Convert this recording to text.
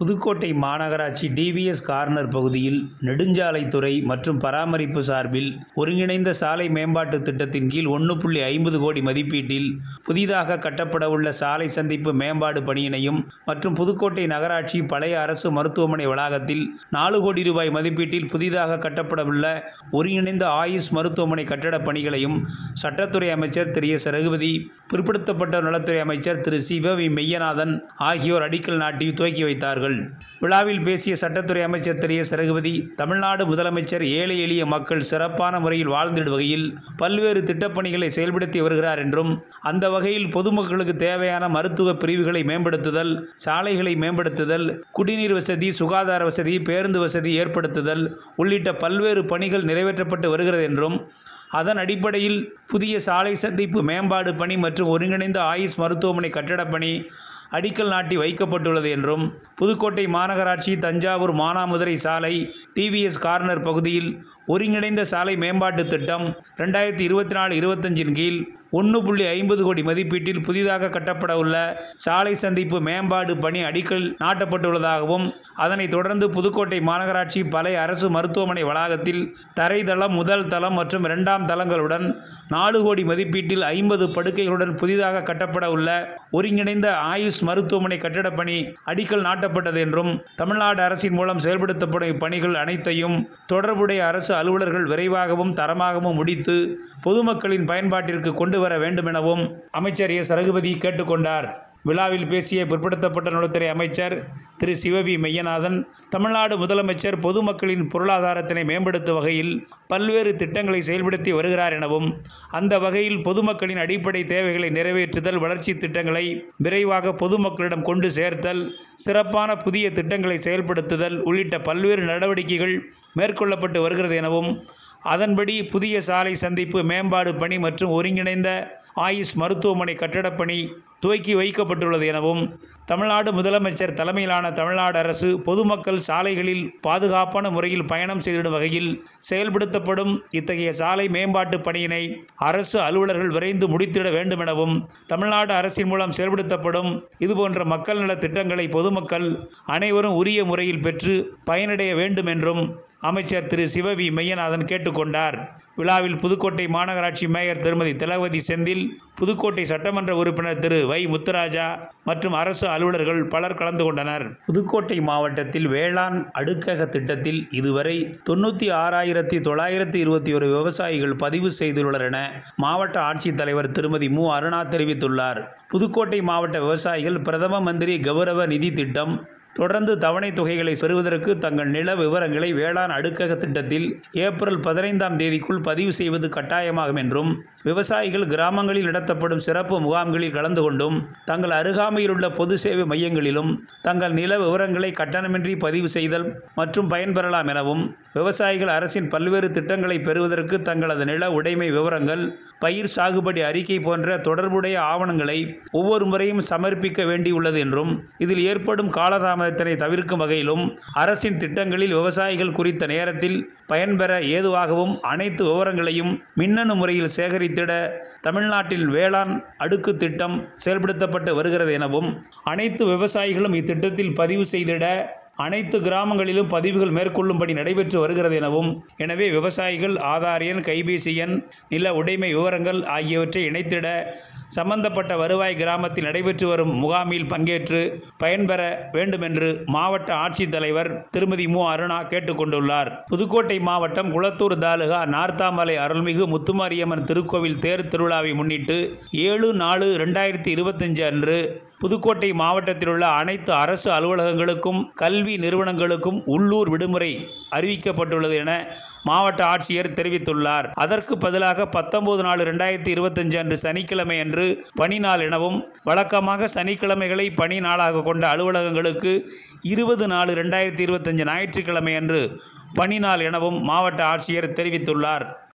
புதுக்கோட்டை மாநகராட்சி TVS corner பகுதியில் நெடுஞ்சாலைத்துறை மற்றும் பராமரிப்பு சார்பில் ஒருங்கிணைந்த சாலை மேம்பாட்டு திட்டத்தின் கீழ் ஒன்று புள்ளி ஐம்பது கோடி மதிப்பீட்டில் புதிதாக கட்டப்படவுள்ள சாலை சந்திப்பு மேம்பாடு பணியினையும் மற்றும் புதுக்கோட்டை நகராட்சி பழைய அரசு மருத்துவமனை வளாகத்தில் நாலு கோடி ரூபாய் மதிப்பீட்டில் புதிதாக கட்டப்படவுள்ள ஒருங்கிணைந்த ஆயுஷ் மருத்துவமனை கட்டடப் பணிகளையும் சட்டத்துறை அமைச்சர் திரு எஸ் ரகுபதி பிற்படுத்தப்பட்ட நலத்துறை அமைச்சர் திரு சிவவி மெய்யநாதன் ஆகியோர் அடிக்கல் நாட்டி துவக்கி வைத்தார்கள். விழாவில் பேசிய சட்டத்துறை அமைச்சர் திரு. எஸ். ரகுபதி தமிழ்நாடு முதலமைச்சர் ஏழை எளிய மக்கள் சிறப்பான முறையில் வாழ்ந்திடும் வகையில் பல்வேறு திட்டப்பணிகளை செயல்படுத்தி வருகிறார் என்றும் அந்த வகையில் பொதுமக்களுக்கு தேவையான மருத்துவ பிரிவுகளை மேம்படுத்துதல் சாலைகளை மேம்படுத்துதல் குடிநீர் வசதி சுகாதார வசதி பேருந்து வசதி ஏற்படுத்துதல் உள்ளிட்ட பல்வேறு பணிகள் நிறைவேற்றப்பட்டு வருகிறது என்றும் அதன் அடிப்படையில் புதிய சாலை சந்திப்பு மேம்பாடு பணி மற்றும் ஒருங்கிணைந்த ஆயுஷ் மருத்துவமனை கட்டடப்பணி அடிக்கல் நாட்டி வைக்கப்பட்டுள்ளது என்றும் புதுக்கோட்டை மாநகராட்சி தஞ்சாவூர் மானாமதுரை சாலை டிவிஎஸ் கார்னர் பகுதியில் ஒருங்கிணைந்த சாலை மேம்பாட்டு திட்டம் ரெண்டாயிரத்தி இருபத்தி நாலு இருபத்தஞ்சின் கீழ் ஒன்று புள்ளி ஐம்பது கோடி மதிப்பீட்டில் புதிதாக கட்டப்பட உள்ள சாலை சந்திப்பு மேம்பாடு பணி அடிக்கல் நாட்டப்பட்டுள்ளதாகவும் அதனைத் தொடர்ந்து புதுக்கோட்டை மாநகராட்சி பழைய அரசு மருத்துவமனை வளாகத்தில் தரைதளம் முதல் தளம் மற்றும் இரண்டாம் தளங்களுடன் நாலு கோடி மதிப்பீட்டில் ஐம்பது படுக்கைகளுடன் புதிதாக கட்டப்பட உள்ள ஒருங்கிணைந்த ஆயுஷ் மருத்துவமனை கட்டிடப்பணி அடிக்கல் நாட்டப்பட்டது என்றும் தமிழ்நாடு அரசின் மூலம் செயல்படுத்தப்படும் இப்பணிகள் அனைத்தையும் தொடர்புடைய அரசு அலுவலர்கள் விரைவாகவும் தரமாகவும் முடித்து பொதுமக்களின் பயன்பாட்டிற்கு கொண்டு வர வேண்டுமெனவும் அமைச்சர் எஸ் ரகுபதி கேட்டுக்கொண்டார். விழாவில் பேசிய பிற்படுத்தப்பட்ட நலத்துறை அமைச்சர் திரு. சிவவி மெய்யநாதன் தமிழ்நாடு முதலமைச்சர் பொதுமக்களின் பொருளாதாரத்தினை மேம்படுத்தும் வகையில் பல்வேறு திட்டங்களை செயல்படுத்தி வருகிறார் எனவும் அந்த வகையில் பொதுமக்களின் அடிப்படை தேவைகளை நிறைவேற்றுதல் வளர்ச்சி திட்டங்களை விரைவாக பொதுமக்களிடம் கொண்டு சேர்த்தல் சிறப்பான புதிய திட்டங்களை செயல்படுத்துதல் உள்ளிட்ட பல்வேறு நடவடிக்கைகள் மேற்கொள்ளப்பட்டு வருகிறது எனவும் அதன்படி புதிய சாலை சந்திப்பு மேம்பாடு பணி மற்றும் ஒருங்கிணைந்த ஆயுஷ் மருத்துவமனை கட்டடப் பணி துவக்கி வைக்கப்பட்டுள்ளது எனவும் தமிழ்நாடு முதலமைச்சர் தலைமையிலான தமிழ்நாடு அரசு பொதுமக்கள் சாலைகளில் பாதுகாப்பான முறையில் பயணம் செய்திடும் வகையில் செயல்படுத்தப்படும் இத்தகைய சாலை மேம்பாட்டு பணியினை அரசு அலுவலர்கள் விரைந்து முடித்திட வேண்டும் எனவும் தமிழ்நாடு அரசின் மூலம் செயல்படுத்தப்படும் இதுபோன்ற மக்கள் நல திட்டங்களை பொதுமக்கள் அனைவரும் உரிய முறையில் பெற்று பயனடைய வேண்டும் என்றும் அமைச்சர் திரு சிவவி மெய்யநாதன் கேட்டுக்கொண்டார். விழாவில் புதுக்கோட்டை மாநகராட்சி மேயர் திருமதி திலகவதி செந்தில் புதுக்கோட்டை சட்டமன்ற உறுப்பினர் திரு வை முத்துராஜா மற்றும் அரசு அலுவலர்கள் பலர் கலந்து கொண்டனர். புதுக்கோட்டை மாவட்டத்தில் வேளாண் அடுக்கக திட்டத்தில் இதுவரை தொண்ணூற்றி ஆறாயிரத்தி தொள்ளாயிரத்தி இருபத்தி ஒரு விவசாயிகள் பதிவு செய்துள்ளனர் என மாவட்ட ஆட்சித்தலைவர் திருமதி மு. அருணா தெரிவித்துள்ளார். புதுக்கோட்டை மாவட்ட விவசாயிகள் பிரதம மந்திரி கௌரவ நிதி திட்டம் தொடர்ந்து தவணைத் தொகைகளை பெறுவதற்கு தங்கள் நில விவரங்களை வேளாண் அடுக்கக திட்டத்தில் ஏப்ரல் பதினைந்தாம் தேதிக்குள் பதிவு செய்வது கட்டாயமாகும் என்றும் விவசாயிகள் கிராமங்களில் நடத்தப்படும் சிறப்பு முகாம்களில் கலந்து கொண்டும் தங்கள் அருகாமையில் உள்ள பொது சேவை மையங்களிலும் தங்கள் நில விவரங்களை கட்டணமின்றி பதிவு செய்தல் மற்றும் பயன்பெறலாம் எனவும் விவசாயிகள் அரசின் பல்வேறு திட்டங்களை பெறுவதற்கு தங்களது நில உடைமை விவரங்கள் பயிர் சாகுபடி அறிக்கை போன்ற தொடர்புடைய ஆவணங்களை ஒவ்வொரு முறையும் சமர்ப்பிக்க வேண்டியுள்ளது என்றும் இதில் ஏற்படும் தாமதத்தினை தவிர்க்கும் வகையிலும் அரசின் திட்டங்களில் விவசாயிகள் குறித்த நேரத்தில் பயன்பெற ஏதுவாகவும் அனைத்து விவரங்களையும் மின்னணு முறையில் சேகரித்திட தமிழ்நாட்டில் வேளாண் அடுக்கு திட்டம் செயல்படுத்தப்பட்டு வருகிறது எனவும் அனைத்து விவசாயிகளும் இத்திட்டத்தில் பதிவு செய்திட அனைத்து கிராமங்களிலும் பதிவுகள் மேற்கொள்ளும்படி நடைபெற்று வருகிறது எனவும் எனவே விவசாயிகள் ஆதார் எண் கைபேசி எண் நில உடைமை விவரங்கள் ஆகியவற்றை இணைத்திட சம்பந்தப்பட்ட வருவாய் கிராமத்தில் நடைபெற்று வரும் முகாமில் பங்கேற்று பயன்பெற வேண்டுமென்று மாவட்ட மாவட்ட ஆட்சித்தலைவர் திருமதி மு. அருணா கேட்டுக்கொண்டுள்ளார். புதுக்கோட்டை மாவட்டம் குளத்தூர் தாலுகா நார்த்தாமலை அருள்மிகு முத்துமாரியம்மன் திருக்கோவில் தேர் திருவிழாவை முன்னிட்டு ஏழு நாலு ரெண்டாயிரத்தி இருபத்தஞ்சு அன்று புதுக்கோட்டை மாவட்டத்தில் உள்ள அனைத்து அரசு அலுவலகங்களுக்கும் கல்வி நிறுவனங்களுக்கும் உள்ளூர் விடுமுறை அறிவிக்கப்பட்டுள்ளது என மாவட்ட ஆட்சியர் தெரிவித்துள்ளார். அதற்கு பதிலாக பத்தொன்பது நாலு ரெண்டாயிரத்தி இருபத்தஞ்சு அன்று சனிக்கிழமை அன்று பணி நாள் எனவும் வழக்கமாக சனிக்கிழமைகளை பணி நாளாக கொண்ட அலுவலகங்களுக்கு இருபது நாலு ரெண்டாயிரத்தி இருபத்தஞ்சு ஞாயிற்றுக்கிழமை அன்று பணி நாள் எனவும் மாவட்ட ஆட்சியர் தெரிவித்துள்ளார்.